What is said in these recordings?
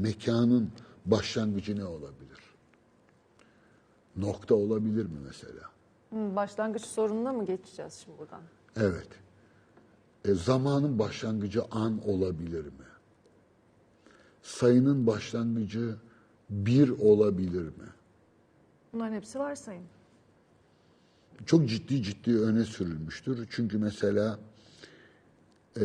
mekanın başlangıcı ne olabilir? Nokta olabilir mi mesela? Hı, Başlangıç sorununa mı geçeceğiz şimdi buradan? Evet. E, zamanın başlangıcı an olabilir mi? Sayının başlangıcı bir olabilir mi? Bunların hepsi varsayım. Çok ciddi ciddi öne sürülmüştür. Çünkü mesela e,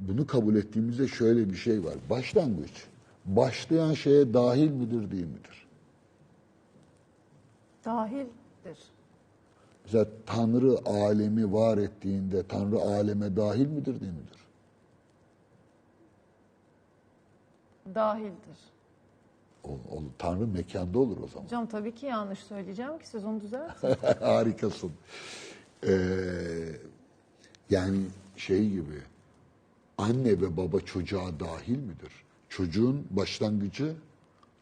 bunu kabul ettiğimizde şöyle bir şey var. Başlangıç, başlayan şeye dahil midir değil midir? Dahildir. Mesela Tanrı alemi var ettiğinde Tanrı aleme dahil midir değil midir? Dahildir. O, o, Tanrı mekanda olur o zaman. Hocam tabii ki yanlış söyleyeceğim ki siz onu düzeltin. Harikasın. Ee, yani şey gibi anne ve baba çocuğa dahil midir? Çocuğun başlangıcı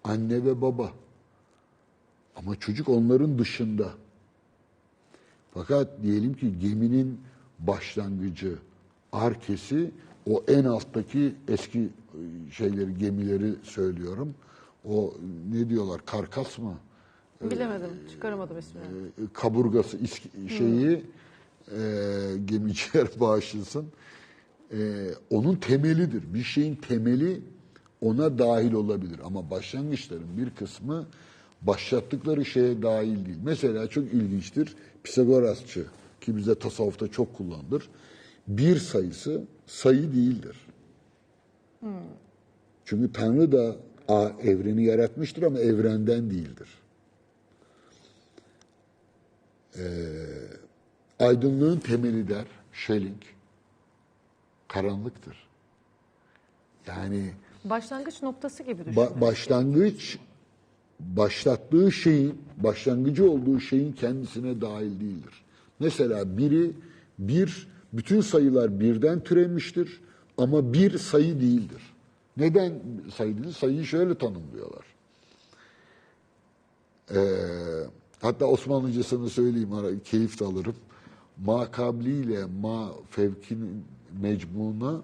anne ve baba. Ama çocuk onların dışında. Fakat diyelim ki geminin başlangıcı arkesi o en alttaki eski e, şeyleri gemileri söylüyorum. O ne diyorlar karkas mı? Bilemedim, çıkaramadım ismini. e, kaburgası isk- şeyi e, gemiciler bağışlasın. E, onun temelidir. Bir şeyin temeli ona dahil olabilir. Ama başlangıçların bir kısmı başlattıkları şeye dahil değil. Mesela çok ilginçtir. Pisagorasçı ki bize tasavvufta çok kullanılır. Bir sayısı sayı değildir. Çünkü Tanrı da a, evreni yaratmıştır ama evrenden değildir. Aydınlığın temeli der Schelling, karanlıktır. Yani Başlangıç noktası gibi düşünün. ba- başlangıç, başlattığı şeyin, başlangıcı olduğu şeyin kendisine dahil değildir. Mesela biri, bir, bütün sayılar birden türemiştir ama bir sayı değildir. Neden sayı değil? Sayıyı şöyle tanımlıyorlar. Ee, hatta Osmanlıcasını söyleyeyim, ara, keyif de alırım. Ma kabliyle ma fevkinin mecmuna,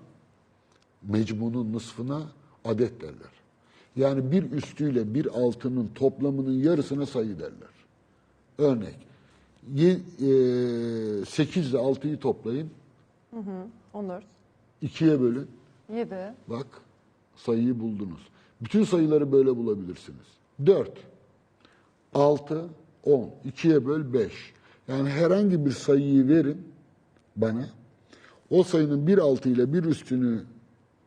mecmunun nısfına adet derler. Yani bir üstüyle bir altının toplamının yarısına sayı derler. Örnek, 8 ile 6'yı toplayın, 14, ikiye bölün. 7, Bak sayıyı buldunuz. Bütün sayıları böyle bulabilirsiniz. 4, 6, 10. 2'ye böl 5. Yani herhangi bir sayıyı verin bana. O sayının bir altı ile bir üstünü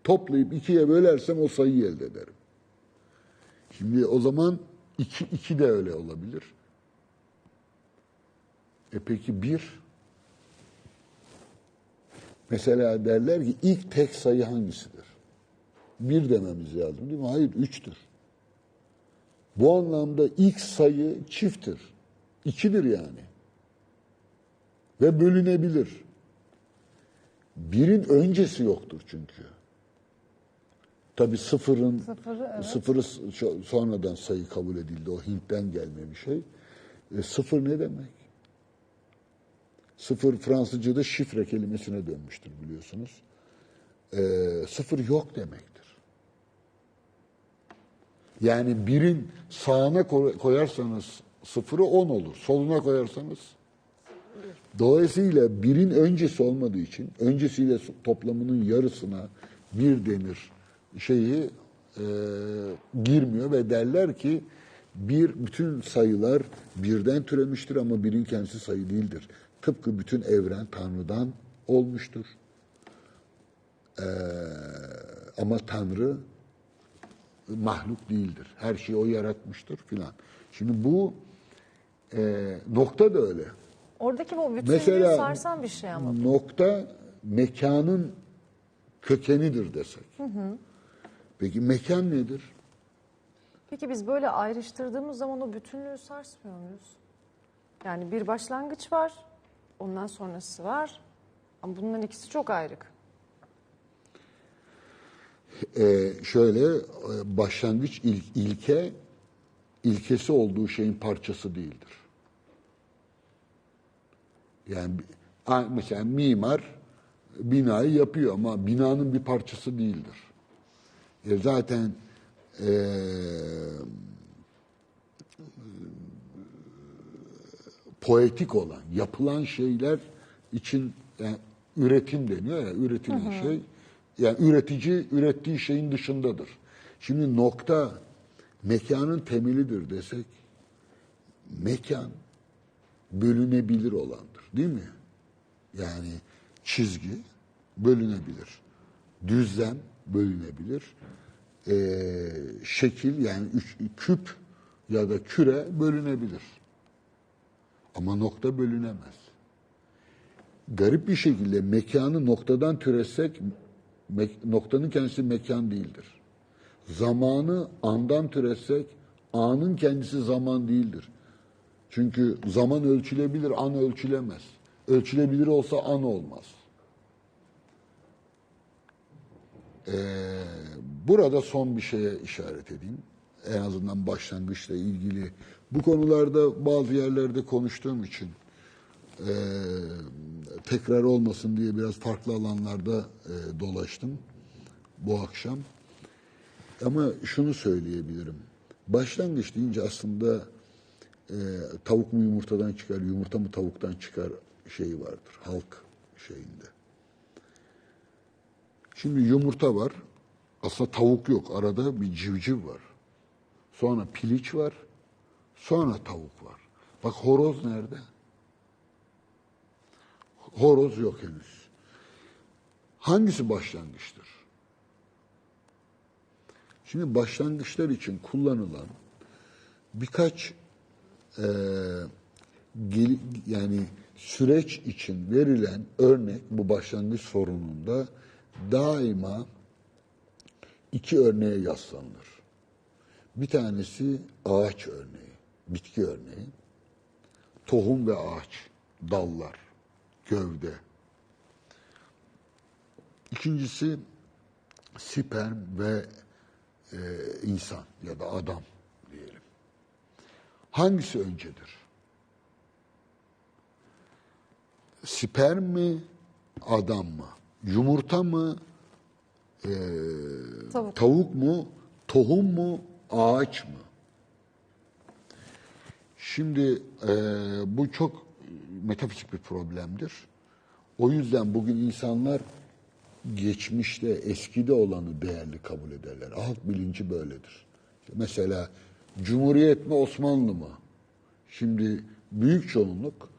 toplayıp ikiye bölersem o sayıyı elde ederim. Şimdi o zaman 2, 2 de öyle olabilir. E peki 1? Mesela derler ki ilk tek sayı hangisidir? Bir dememiz lazım değil mi? Hayır, üçtür. Bu anlamda ilk sayı çifttir. İkidir yani. Ve bölünebilir. Birin öncesi yoktur çünkü. Tabi sıfırın Sıfırı, evet. sıfırı so- sonradan sayı kabul edildi. O Hint'ten gelme bir şey. E, sıfır ne demek? Sıfır Fransızca'da şifre kelimesine dönmüştür biliyorsunuz. E, sıfır yok demektir. Yani birin sağına koy- koyarsanız sıfırı 10 olur. Soluna koyarsanız Dolayısıyla birin öncesi olmadığı için öncesiyle toplamının yarısına bir denir şeyi e, girmiyor ve derler ki bir bütün sayılar birden türemiştir ama birin kendisi sayı değildir. Tıpkı bütün evren Tanrı'dan olmuştur. E, ama Tanrı mahluk değildir. Her şeyi o yaratmıştır filan. Şimdi bu e, nokta da öyle. Oradaki bu bütünlüğü Mesela sarsan bir şey ama. nokta mekanın kökenidir desek. Peki mekan nedir? Peki biz böyle ayrıştırdığımız zaman o bütünlüğü sarsmıyor muyuz? Yani bir başlangıç var, ondan sonrası var. Ama bunların ikisi çok ayrık. Ee, şöyle e, başlangıç il- ilke ilkesi olduğu şeyin parçası değildir. Yani mesela mimar binayı yapıyor ama binanın bir parçası değildir. E zaten e, poetik olan, yapılan şeyler için yani üretim deniyor ya, üretilen şey. Yani üretici ürettiği şeyin dışındadır. Şimdi nokta mekanın temelidir desek, mekan bölünebilir olandır değil mi? Yani çizgi bölünebilir. Düzlem bölünebilir. Ee, şekil yani üç, küp ya da küre bölünebilir. Ama nokta bölünemez. Garip bir şekilde mekanı noktadan türetsek noktanın kendisi mekan değildir. Zamanı andan türetsek anın kendisi zaman değildir. Çünkü zaman ölçülebilir, an ölçülemez. Ölçülebilir olsa an olmaz. Ee, burada son bir şeye işaret edeyim. En azından başlangıçla ilgili. Bu konularda bazı yerlerde konuştuğum için e, tekrar olmasın diye biraz farklı alanlarda e, dolaştım bu akşam. Ama şunu söyleyebilirim. Başlangıç deyince aslında e, tavuk mu yumurtadan çıkar, yumurta mı tavuktan çıkar şeyi vardır halk şeyinde. Şimdi yumurta var. Aslında tavuk yok. Arada bir civciv var. Sonra piliç var. Sonra tavuk var. Bak horoz nerede? Horoz yok henüz. Hangisi başlangıçtır? Şimdi başlangıçlar için kullanılan birkaç eee, gel- yani süreç için verilen örnek bu başlangıç sorununda daima iki örneğe yaslanılır. Bir tanesi ağaç örneği, bitki örneği. Tohum ve ağaç, dallar, gövde. İkincisi sperm ve e, insan ya da adam diyelim. Hangisi öncedir? Sperm mi, adam mı? Yumurta mı, Tavuk. tavuk mu, tohum mu, ağaç mı? Şimdi e, bu çok metafizik bir problemdir. O yüzden bugün insanlar geçmişte, eskide olanı değerli kabul ederler. Halk bilinci böyledir. Mesela Cumhuriyet mi, Osmanlı mı? Şimdi büyük çoğunluk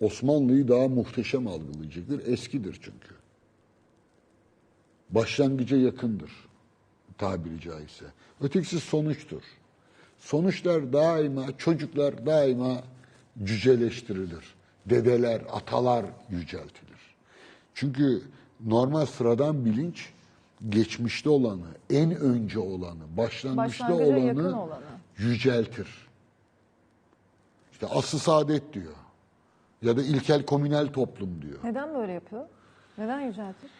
Osmanlı'yı daha muhteşem algılayacaktır. Eskidir çünkü başlangıca yakındır tabiri caizse. Ötekisi sonuçtur. Sonuçlar daima, çocuklar daima cüceleştirilir. Dedeler, atalar yüceltilir. Çünkü normal sıradan bilinç geçmişte olanı, en önce olanı, başlangıçta olanı, olanı. yüceltir. İşte aslı saadet diyor. Ya da ilkel komünel toplum diyor. Neden böyle yapıyor? Neden yüceltir?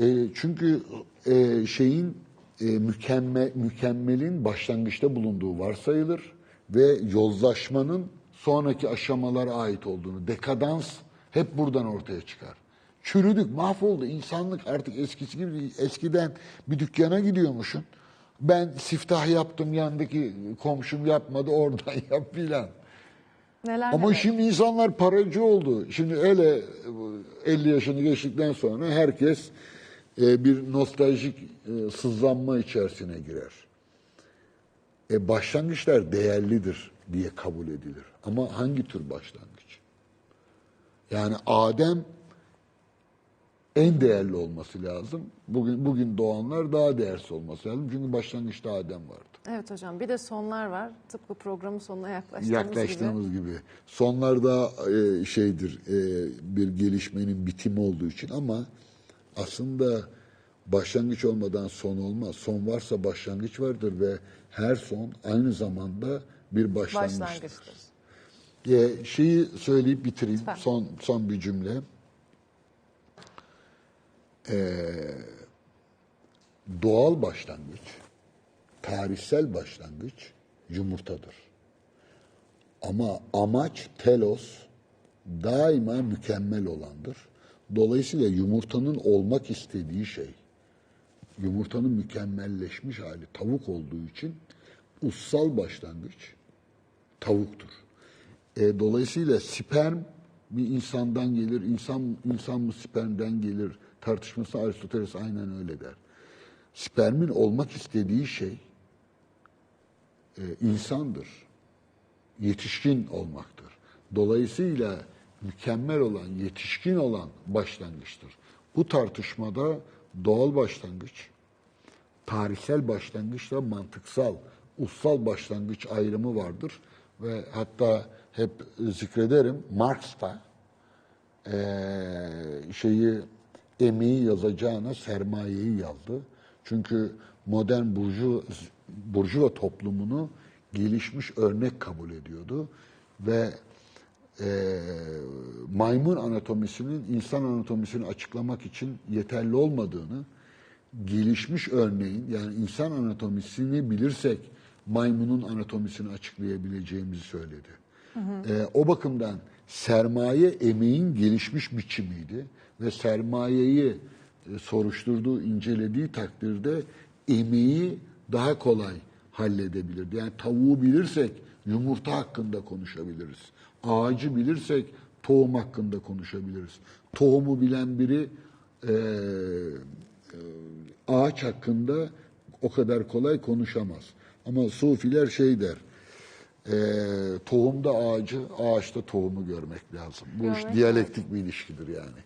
E, çünkü e, şeyin e, mükemmel mükemmelin başlangıçta bulunduğu varsayılır ve yozlaşmanın sonraki aşamalara ait olduğunu, dekadans hep buradan ortaya çıkar. Çürüdük, mahvoldu. İnsanlık artık eskisi gibi değil. Eskiden bir dükkana gidiyormuşsun. Ben siftah yaptım, yandaki komşum yapmadı, oradan yap filan. Neler Ama neler? şimdi insanlar paracı oldu. Şimdi öyle e, 50 yaşını geçtikten sonra herkes e, bir nostaljik e, sızlanma içerisine girer. E, başlangıçlar değerlidir diye kabul edilir. Ama hangi tür başlangıç? Yani Adem en değerli olması lazım. Bugün bugün doğanlar daha değersiz olması lazım. Çünkü başlangıçta Adem vardı. Evet hocam bir de sonlar var. Tıpkı programın sonuna yaklaştığımız, yaklaştığımız gibi. gibi. Sonlarda e, şeydir e, bir gelişmenin bitimi olduğu için ama aslında başlangıç olmadan son olmaz. Son varsa başlangıç vardır ve her son aynı zamanda bir başlangıçtır. Başlangıçtır. E, şeyi söyleyip bitireyim. Lütfen. Son son bir cümle. E, doğal başlangıç, tarihsel başlangıç yumurtadır. Ama amaç telos daima mükemmel olandır. Dolayısıyla yumurtanın olmak istediği şey yumurtanın mükemmelleşmiş hali tavuk olduğu için ussal başlangıç tavuktur. E, dolayısıyla sperm bir insandan gelir, insan insan mı spermden gelir tartışması Aristoteles aynen öyle der. Spermin olmak istediği şey e, insandır. Yetişkin olmaktır. Dolayısıyla mükemmel olan, yetişkin olan başlangıçtır. Bu tartışmada doğal başlangıç, tarihsel başlangıçla mantıksal, ussal başlangıç ayrımı vardır. Ve hatta hep zikrederim Marx da eee, şeyi emeği yazacağına sermayeyi yazdı. Çünkü modern burju, burjuva toplumunu gelişmiş örnek kabul ediyordu ve eee, maymun anatomisinin insan anatomisini açıklamak için yeterli olmadığını gelişmiş örneğin yani insan anatomisini bilirsek maymunun anatomisini açıklayabileceğimizi söyledi. Ee, o bakımdan sermaye emeğin gelişmiş biçimiydi ve sermayeyi e, soruşturduğu, incelediği takdirde emeği daha kolay halledebilirdi. Yani tavuğu bilirsek yumurta hakkında konuşabiliriz. Ağacı bilirsek tohum hakkında konuşabiliriz. Tohumu bilen biri e, ağaç hakkında o kadar kolay konuşamaz. Ama sufiler şey der, e, tohumda ağacı, ağaçta tohumu görmek lazım. Bu iş diyalektik bir ilişkidir yani.